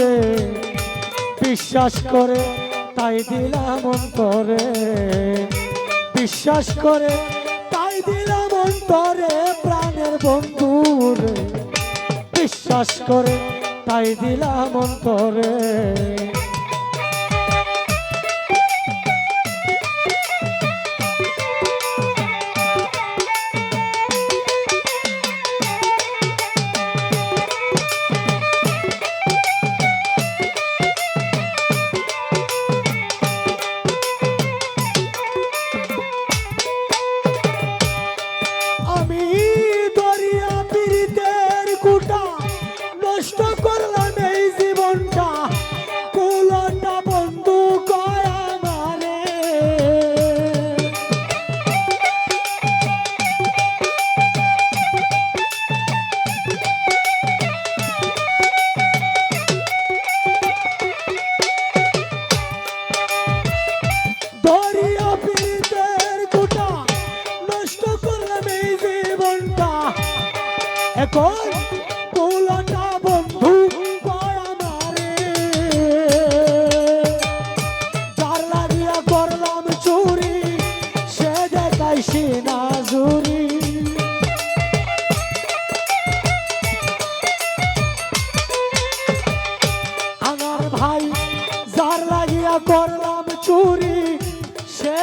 রে বিশ্বাস করে, তাই দিলাম অন্তরে। বিশ্বাস করে, তাই দিলাম অন্তরে, প্রাণের বন্ধু বিশ্বাস করে, তাই দিলাম অন্তরে।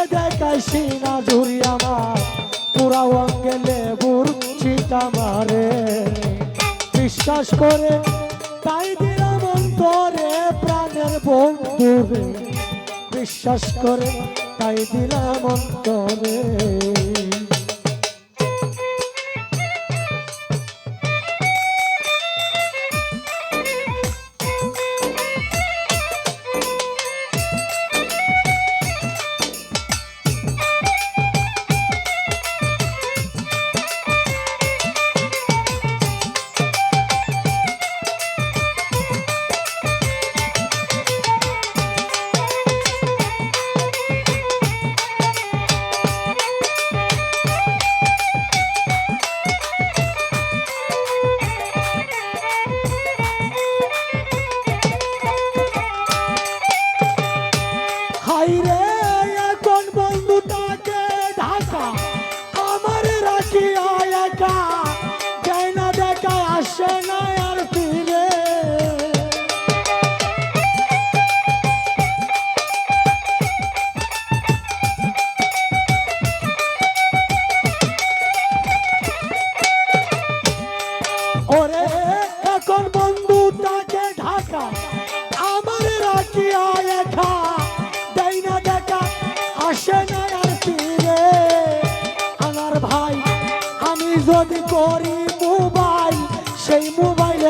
সে দেখাই সিনা ঝুরি আমার। পুরা অঙ্গে লেবুর চিটা মারে বিশ্বাস করে তাই দিলাম অন্তরে প্রাণের বন্ধু বিশ্বাস করে তাই দিলাম অন্তরে।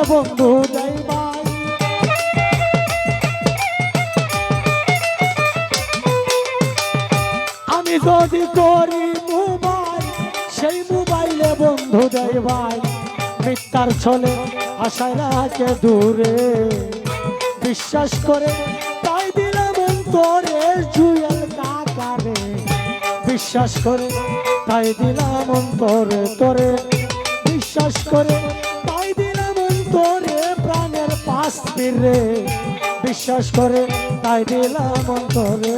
বন্ধু ভাই আমি যদি করি মোবাইল, সেই মোবাইলে বন্ধু দেয় ভাই মিথ্যার ছলে আশায় রাখে দূরে। বিশ্বাস করে তাই দিলাম অন্তরে জুয়েল কাকারে। বিশ্বাস করে তাই দিলাম অন্তরে তোরে। বিশ্বাস করে দিলাম প্রাণের পাশ ফিরে। বিশ্বাস করে তাই দিলাম অন্তরে।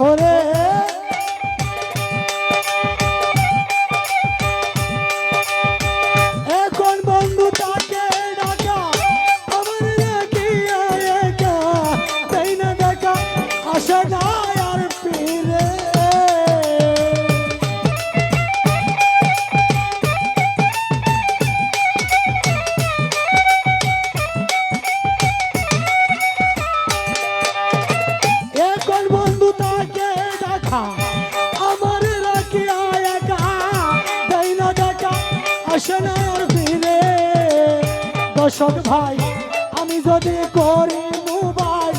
ওরে শোন ভাই, আমি যদি করি মোবাইল,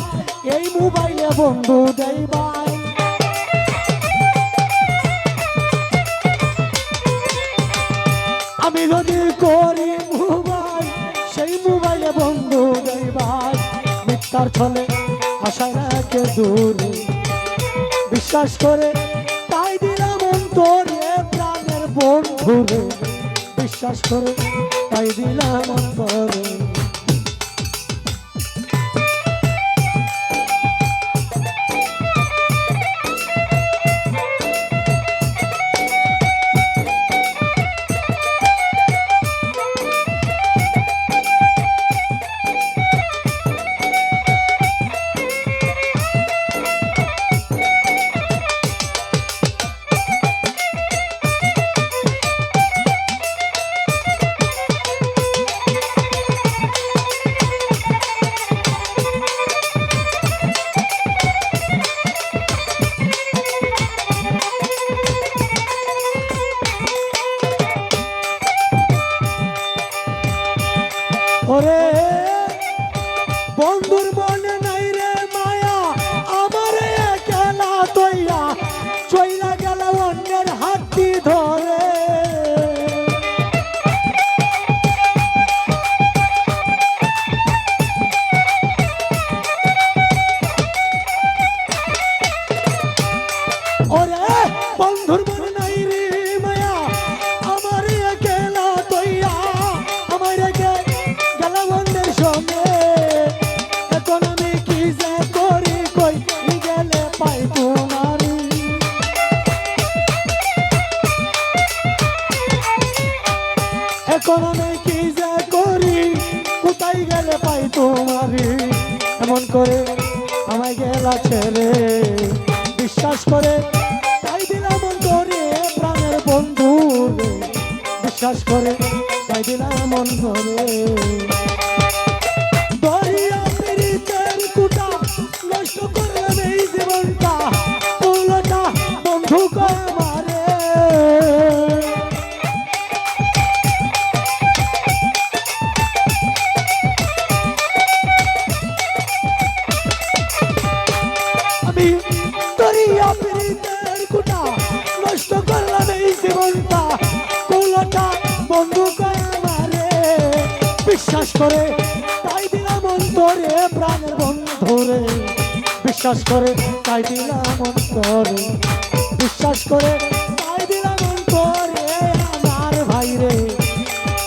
এই মোবাইলে বন্ধু দেই ভাই। আমি যদি করি মোবাইল, সেই মোবাইলে বন্ধু দেই ভাই। মিথ্যার ছলে আশায় রাখে দূরে। বিশ্বাস করে তাই দিলাম অন্তরে প্রাণের বন্ধুরে। বিশ্বাস করে তাই দিলাম অন্তরে। ওরে বন্ধুর তোমারি এমন করে আমায় গেলা ছেলে বিশ্বাস করে, তাই দিলাম করে প্রাণের বন্ধু বিশ্বাস করে, তাই দিলাম অন্তরে বিশ্বাস করে, তাই দিলাম অন্তরে প্রাণের বন্ধুরে। বিশ্বাস করে, তাই দিলাম অন্তরে। বিশ্বাস করে, তাই দিলাম অন্তরে আমার ভাইরে।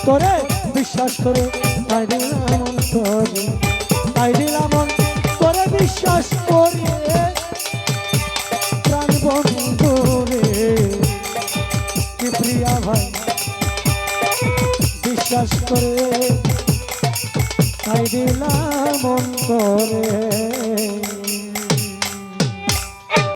তোরে বিশ্বাস করে, তাই দিলাম অন্তরে। তাই দিলাম তোরে বিশ্বাস করে প্রিয়া ভাই। বিশ্বাস করে তাই মন অন্তরে?